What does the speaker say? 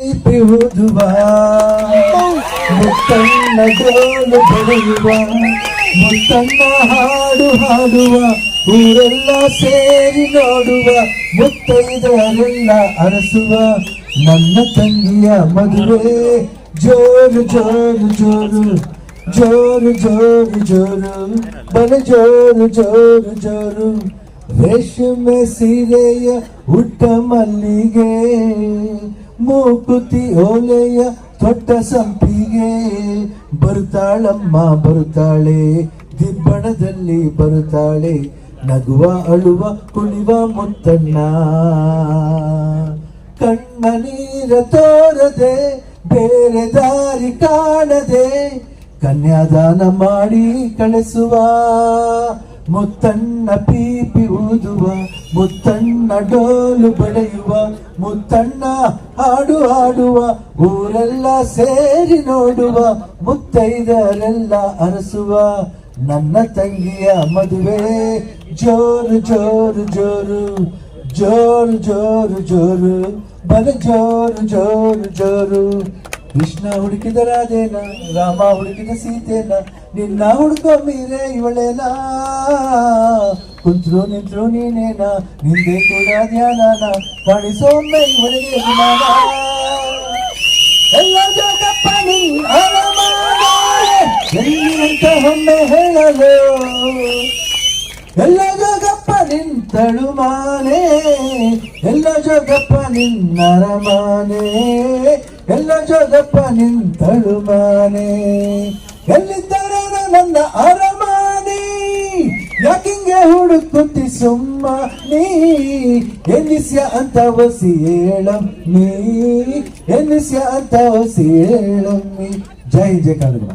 ಪಿಹುದುವ Muthanna goal ಬೆಳೆಯುವ ಮುತ್ತಣ್ಣ ಹಾಡು ಹಾಡುವ, ಊರೆಲ್ಲ ಸೇರಿ ನೋಡುವ ಮುತ್ತೈದರೆಲ್ಲ ಅರಸುವ ನನ್ನ ತಂಗಿಯ ಮದುವೆ. ಜೋರು ಜೋರು ಜೋರು ಜೋರು ಜೋರು ಜೋರು, ಬಲ ಜೋರು ಜೋರು ಜೋರು, ರೇಷ್ಮೆ ಸೀರೆಯ ಉಟ್ಟ ಮಲ್ಲಿಗೆ. ಮೂಕುತಿ ಓಲೆಯ ತೊಟ್ಟ ಸಂಪಿಗೆ ಬರುತ್ತಾಳಮ್ಮ, ಬರುತ್ತಾಳೆ. ದಿಬ್ಬಣದಲ್ಲಿ ಬರುತ್ತಾಳೆ. ನಗುವ, ಅಳುವ, ಕುಣಿವ ಮುತ್ತಣ್ಣ. ಕಣ್ಣ ನೀರ ತೋರದೆ, ಬೇರೆ ದಾರಿ ಕಾಣದೆ, ಕನ್ಯಾದಾನ ಮಾಡಿ ಕಳಿಸುವ. ಮುತ್ತಣ್ಣ ಪೀಪಿ ಊದುವ, ಮುತ್ತಣ್ಣ ಡೋಲು ಬಡಿಯುವ. ಮುತ್ತಣ್ಣ ಹಾಡು ಹಾಡುವ, ಊರೆಲ್ಲ ಸೇರಿ ನೋಡುವ, ಮುತ್ತೈದರೆಲ್ಲ ಅರಸುವ. ನನ್ನ ತಂಗಿಯ ಮದುವೆ, ಜೋರು ಜೋರು ಜೋರು ಜೋರು ಜೋರು ಜೋರು, ಬಲ ಜೋರು ಜೋರು ಜೋರು. ಕೃಷ್ಣ ಹುಡುಕಿದ ರಾಧೇನ, ರಾಮ ಹುಡುಕಿದ ಸೀತೆನ, ನಿನ್ನ ಹುಡುಕೋ ಮೀರೆ ಇವಳೇನ? ಕುಂತ್ರು ನಿಂತ್ರು ನೀನೇನ ನಿಂದೆ ಕೂಡ ಧ್ಯಾನನ ಕಾಣಿಸೊಮ್ಮೆ ಇವಳಿಗೆ ವಿಮಾನ ಎಲ್ಲ ಜೋಗಪ್ಪ ನಿನ್ನ ಎಲ್ಲಿಂತ ಒಮ್ಮೆ ಹೇಳಲು? ಎಲ್ಲ ಜೋಗಪ್ಪ ನಿಂತಳು ಮಾನೆ ಎಲ್ಲ ಜೋಗಪ್ಪ ನಿನ್ನರಮಾನೆ ಎಲ್ಲ ಜೋಗಪ್ಪ ನಿಂತಳು ಮಾನೆ ಎಲ್ಲಿದ್ದಾರೆ ನನ್ನ ಅರಮಾನೆ ಯಾಕಿಂಗೆ ಹುಡುಕುತ್ತಿ ಸುಮ್ಮ ನೀ ಎನ್ನಿಸ್ಯ ಅಂತ ಒಸಿ ಹೇಳಂ ನೀ ಎನ್ನಿಸ್ಯ ಅಂತ ಒಸಿ ಹೇಳಮ್ಮಿ ಜೈ ಜಯ ಕಾಲಗ